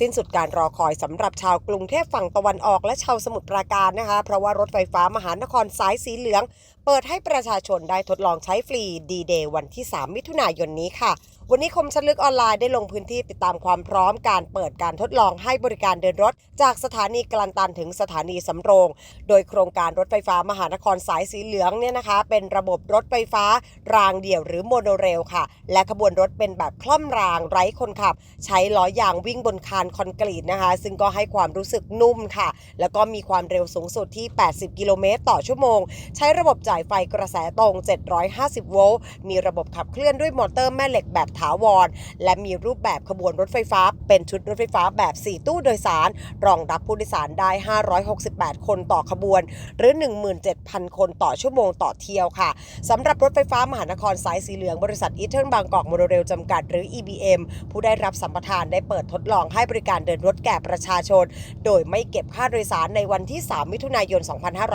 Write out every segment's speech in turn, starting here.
สิ้นสุดการรอคอยสำหรับชาวกรุงเทพฝั่งตะวันออกและชาวสมุทรปราการนะคะ เพราะว่ารถไฟฟ้ามหานครสายสีเหลือง เปิดให้ประชาชนได้ทดลองใช้ฟรีดีเดย์วันที่ 3 มิถุนายนนี้ค่ะ วันนี้คมชันลึกออนไลน์ได้ลงพื้นที่ติดตามความพร้อมการเปิดการทดลองให้บริการเดินรถ จากสถานีกลันตันถึงสถานีสำโรง โดยโครงการรถไฟฟ้ามหานครสายสีเหลืองเนี่ยนะคะ เป็นระบบรถไฟฟ้ารางเดี่ยวหรือโมโนเรลค่ะ และขบวนรถเป็นแบบคล่อมรางไร้คนขับ ใช้ล้อยางวิ่งบนคานคอนกรีตนะคะ ซึ่งก็ให้ความรู้สึกนุ่มค่ะ แล้วก็มีความเร็วสูงสุดที่ 80 กิโลเมตรต่อชั่วโมง ใช้ระบบจ่ายไฟกระแสตรง 750 โวลต์มีระบบขับเคลื่อนด้วยมอเตอร์แม่เหล็กแบบถาวร และมีรูปแบบขบวนรถไฟฟ้า เป็นชุดรถไฟฟ้าแบบ 4 ตู้โดยสาร รองรับผู้โดยสารได้ 568 คนต่อขบวน หรือ 17,000 คนต่อชั่วโมงต่อเที่ยวค่ะสำหรับรถไฟฟ้ามหานครสายสีเหลืองบริษัทอีเทิร์นบางกอกโมโนเรลจำกัดหรือ EBM ผู้ได้รับสัมปทานได้เปิดทดลองให้บริการเดินรถแก่ประชาชน โดยไม่เก็บค่าโดยสารในวันที่ 3 มิถุนายน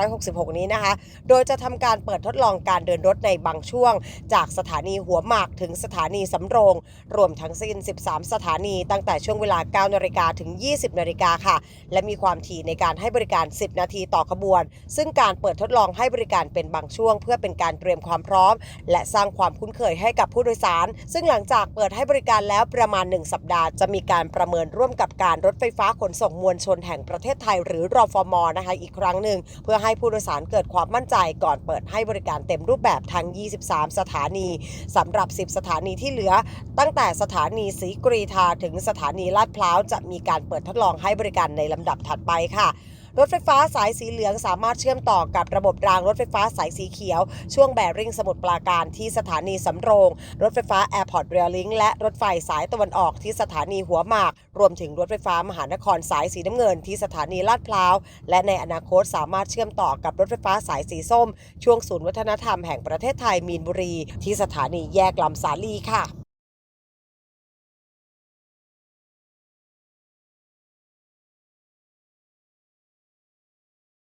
2566 นี้นะคะ โดยจะทำการเปิดทดลองการเดินรถในบางช่วง จากสถานีหัวหมากถึงสถานีสำโรง รวมทั้งสิ้น 13 สถานีตั้งแต่ช่วงเวลา 9 นาฬิกาถึง 20 นาฬิกาค่ะ และมีความถี่ในการให้บริการ 10 นาทีต่อขบวน ซึ่งการเปิดทดลองให้บริการเป็นบางช่วง เพื่อเป็นการเตรียมความพร้อม และสร้างความคุ้นเคยให้กับผู้โดยสาร ซึ่งหลังจากเปิดให้บริการแล้วประมาณ 1 สัปดาห์ จะมีการประเมินร่วมกับการรถไฟฟ้าขนส่งมวลชนแห่งประเทศไทย หรือรอฟมนะคะอีกครั้งหนึ่งเพื่อให้ผู้โดยสารเกิดความมั่นใจก่อนเปิดให้บริการเต็มรูปแบบทั้ง 23 สถานีสำหรับ 10 สถานีที่เหลือตั้งแต่สถานีศรีกรีธาถึงสถานีลาดพร้าวจะมีการเปิดทดลองให้บริการในลำดับถัดไปค่ะรถไฟฟ้าสายสีเหลืองสามารถเชื่อมต่อกับระบบรางรถไฟฟ้าสายสีเขียว ช่วงแบริ่งสมุทรปราการที่สถานีสำโรง รถไฟฟ้า Airport Rail Link และรถไฟสายตะวันออกที่สถานีหัวหมาก รวมถึงรถไฟฟ้ามหานครสายสีน้ำเงินที่สถานีลาดพร้าว และในอนาคตสามารถเชื่อมต่อกับรถไฟฟ้าสายสีส้ม ช่วงศูนย์วัฒนธรรมแห่งประเทศไทยมีนบุรี ที่สถานีแยกลำสาลีค่ะ